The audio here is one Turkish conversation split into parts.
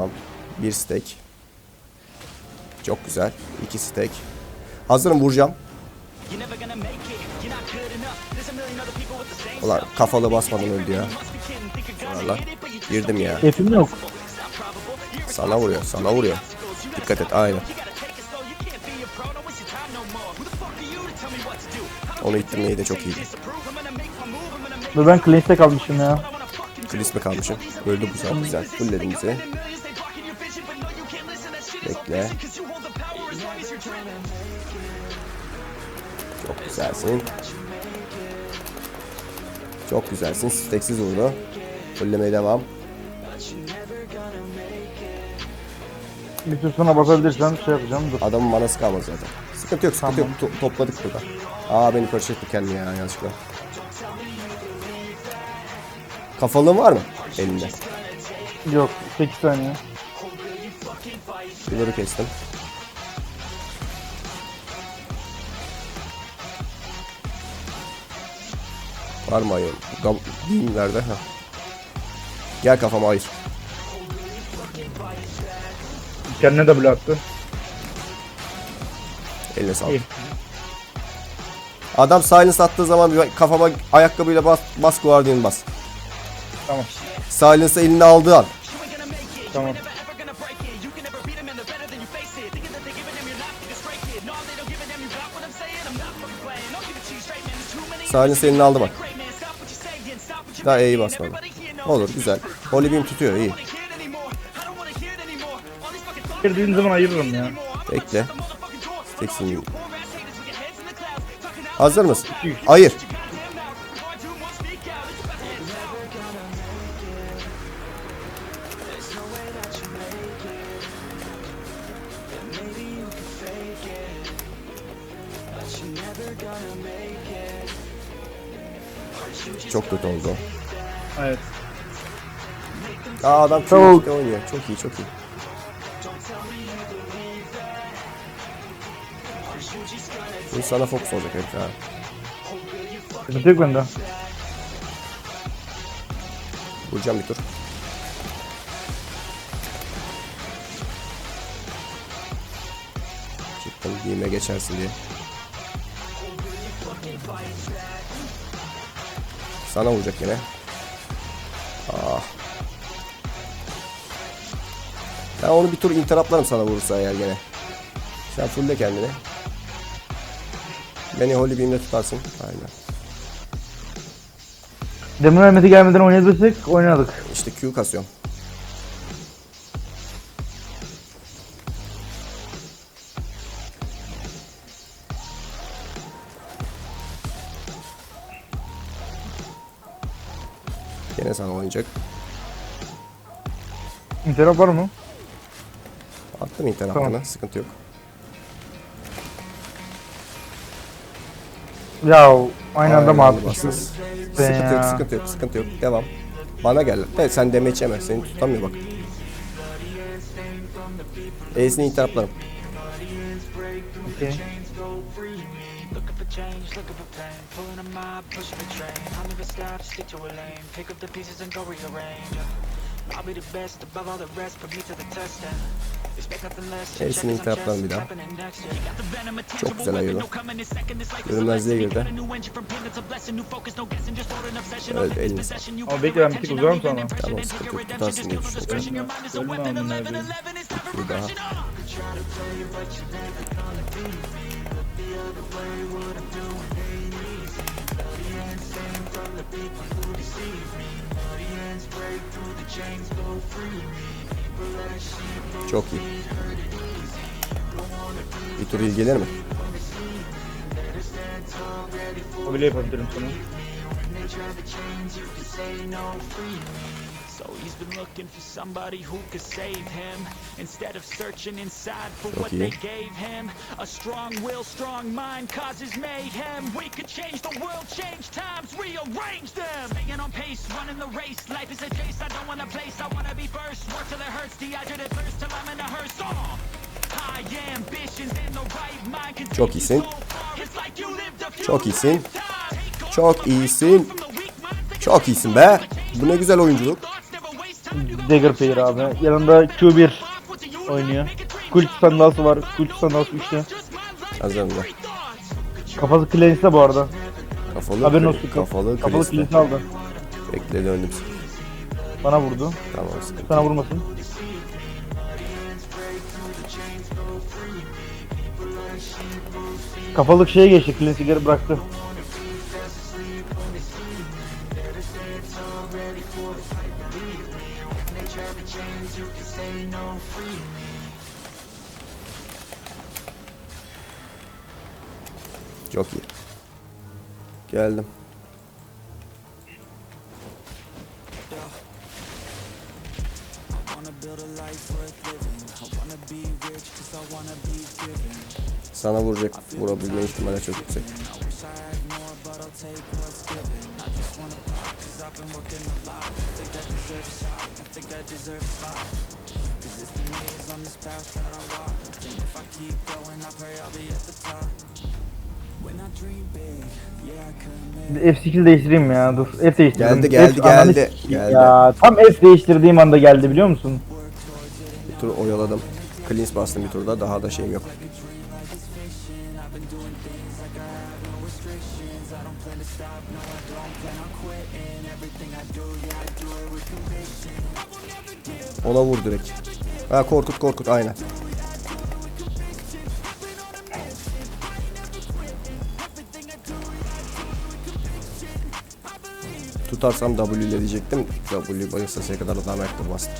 Tamam. Bir stack. Çok güzel. İki stack. Hazırım vuracağım. Ulan kafalı basmadan öldü ya. Valla. Girdim ya. Defim yok. Sana vuruyor. Sana vuruyor. Dikkat et. Aynen. Onu ittirmeyi de çok iyiydi. Dur ben cleanse'de kalmışım ya. Mi kalmışım? Öldü bu sefer. Güzel. Fullledim bizi. Bekle. Çok güzelsin. Çok güzelsin. Steksiz vurdu. Fullemeye devam. Bir tür sonra basabilirsem şey yapacağım. Dur. Adamın manası kalmadı zaten. Sıkıntı yok, sıkıntı yok. To- topladık burada. Aa beni karıştırdı kendini ya yanlışlıkla. Kafalığın var mı elinde? Yok 8 saniye. Bunları kestim. Var mı ayol? Bin nerede? Ha. Gel kafama ayır. Kendine de bile attı. Eline sağlık. İyi. Adam silence attığı zaman bir kafama ayakkabıyla bas, bas Guardian bas. Tamam. Silence'ı eline aldığı an. Tamam. Silence eline aldı bak. Daha E'yi basmadı. Olur güzel. Holy Beam tutuyor iyi. Girdiğin zaman ayırırım ya. Bekle. Teksin. Hazır mısın? Hayır. Çok kötü oldu. Evet. Aa adam Çok. Q2'de oynuyor. Çok iyi çok iyi. Bu sana fokus olacak herif ha. Sıkıntı yok bende. Vuracağım bir tur. Çıktım giyime geçersin diye. Sana vuracak yine. Ah. Ben onu bir tur interruptlarım sana vurursa eğer gene. Sen fulle kendini. Beni Holy Beam'le tutarsın. Aynen. Demir Mehmet'i gelmeden oynayabilirsek oynadık. İşte Q kasıyorum. Sana oynayacak. İnterap var mı? Attım internet Tamam. Sıkıntı yok. Ya aynı anda mı. Ben Sıkıntı yok, sıkıntı yok, sıkıntı yok. Devam. Bana gel. Evet sen demeç yeme. Seni tutamıyor bak. E'sini interruptlarım. Okey. Change, looking for pain Pulling a mob, pushing a train I'll never stop, stick to a lane Pick up the pieces and go rearrange I'll be the best above all the rest Put me to the test and interruptlarım just bir daha. the Çok güzel ayırdı. coming in second It's like it's a Görünmezliğe girdi. Evet, All of this elini possession You Ama bekle the ben bir tık leaving sonra. Tamam sıkıntı yok. Tutarsın Just diye düşünüyorum. discretion Your mind is a Ölme weapon amına 11, koyayım. 11 is never Bir daha. Çok iyi. Bir tur il gelir mi? Bile yapabilirim sana. So he's been looking for somebody who could save him Instead of searching inside for what they gave him A strong will, strong mind causes mayhem We could change the world, change times, rearrange them Staying on pace, running the race Life is a chase, I don't wanna place I wanna be first, work till it hurts Dehydrated thirst till I'm in a hearse oh. High ambitions in the right mind Çok iyisin. so far. It's like you lived a few Çok iyisin. Çok iyisin. Çok iyisin be. Bu ne güzel oyunculuk. Dagger Pair abi. Yanında Q1 oynuyor. Kult sandalsı var. Kult sandalsı üçlü. Hazırım da. Kafası Cleans'te bu arada. Kafalı, Haberin olsun. kafalı, Kafalı Cleans'i aldı. Bekle döndüm. Bana vurdu. Tamam sıkıntı. Sana vurmasın. Kafalık şeye geçti. Cleans'i geri bıraktı. Çok iyi. Geldim. Sana vuracak, vurabilme ihtimali çok yüksek. F8 değiştireyim ya dur. F değiştirdim. Geldi, geldi, F, geldi, geldi. Ya tam F değiştirdiğim anda geldi biliyor musun? Bir tur oyaladım. Cleans bastım bir turda, daha da şeyim yok. Ona vur direkt. Ha korkut korkut aynen. Tutarsam W ile diyecektim. W bayılsasıya kadar adam bastı.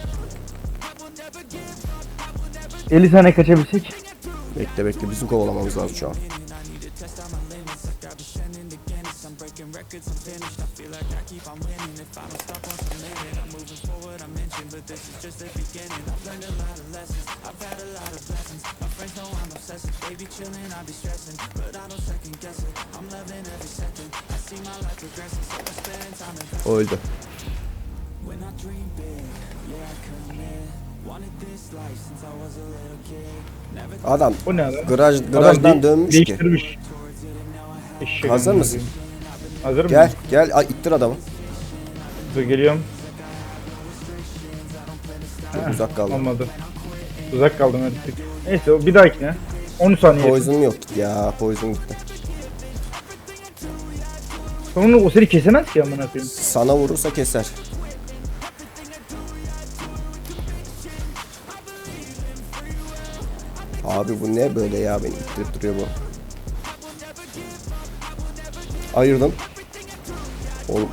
50 saniye kaçabilsek. Bekle bekle bizim kovalamamız lazım şu an. O öldü. Adam O ne adam? garaj Adam garajdan de- dönmüş ki. Değiştirmiş. Eşek Hazır amına mısın? koyayım. Hazır Gel mısın? gel Ay, ittir adamı. Dur geliyorum. Çok uzak kaldı. Olmadı. Uzak kaldım hadi. Neyse o bir dahakine. 10 saniye. Poison yok ya poison gitti. Sonra o seni kesemez ki amına koyayım. Sana vurursa keser. Abi bu ne böyle ya beni ittirip duruyor bu. Ayırdım. Oğlum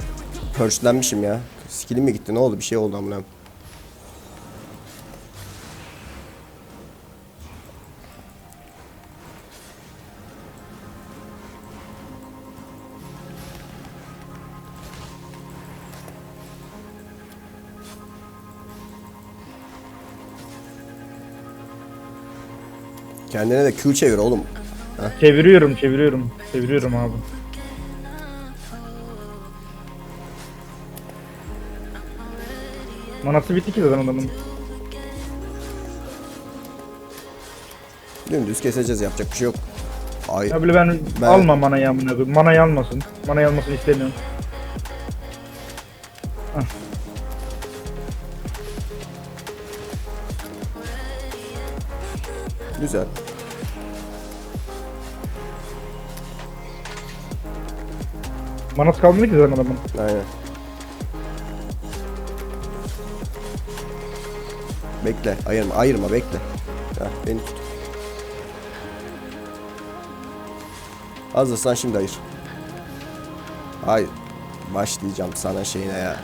pörçlenmişim ya. Skillim mi gitti ne oldu bir şey oldu amına. Kendine de Q çevir oğlum. Çeviriyorum çeviriyorum. Çeviriyorum abi. Manası bitti ki zaten adamın. Dümdüz keseceğiz yapacak bir şey yok. Ay Ya böyle ben, Ben- alma manayı amına koyayım. Manayı almasın. Manayı almasını istemiyorum. Güzel. Manası kalmadı ki zaten adamın. Aynen. Bekle, ayırma, ayırma, bekle. Heh, beni tut. Hazırsan şimdi ayır. Hayır. Başlayacağım sana şeyine ya.